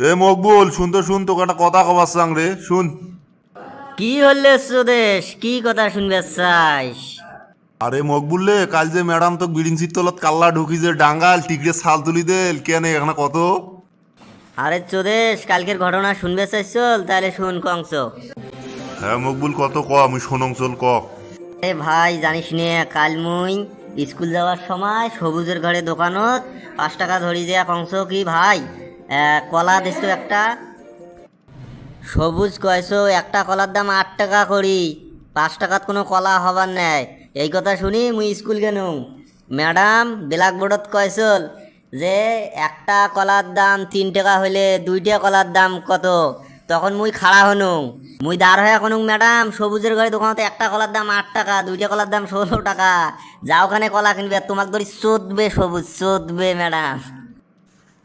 এ মকবুল শুন তো শুন তোকে একটা কথা কবার চাং রে শুন। কি হলে সুদেশ? কি কথা শুনবে চাইস আরে মকবুল রে কাল যে ম্যাডাম তো বিডিং সিট তলত কাল্লা ঢুকি যে ডাঙ্গাল টিকরে ছাল তুলি দেল কেন এখানে কত? আরে চোদেশ কালকের ঘটনা শুনবে চাইছল তাহলে শুন কংস হ্যাঁ মকবুল কত ক আমি শোনং চল ক। এ ভাই জানিস নে কাল মুই স্কুল যাওয়ার সময় সবুজের ঘরে দোকানত পাঁচ টাকা ধরি দেয়া কংস কি ভাই? কলা দিস একটা? সবুজ কয়ছো একটা কলার দাম আট টাকা করি। পাঁচ টাকাত কোনো কলা হবার নাই। এই কথা শুনি মুই স্কুল গেল ম্যাডাম, ব্ল্যাকবোর্ডত কয়ছল যে, একটা কলার দাম তিন টাকা হইলে দুইটা কলার দাম কত? তখন মুই খাড়া হনু। মুই দাঁড় হয়ে এখন ম্যাডাম, সবুজের ঘরে দোকানতে একটা কলার দাম আট টাকা, দুইটা কলার দাম ষোলো টাকা। যা ওখানে কলা কিনবে, তোমাকে ধরি চোদবে সবুজ, চোদবে, ম্যাডাম।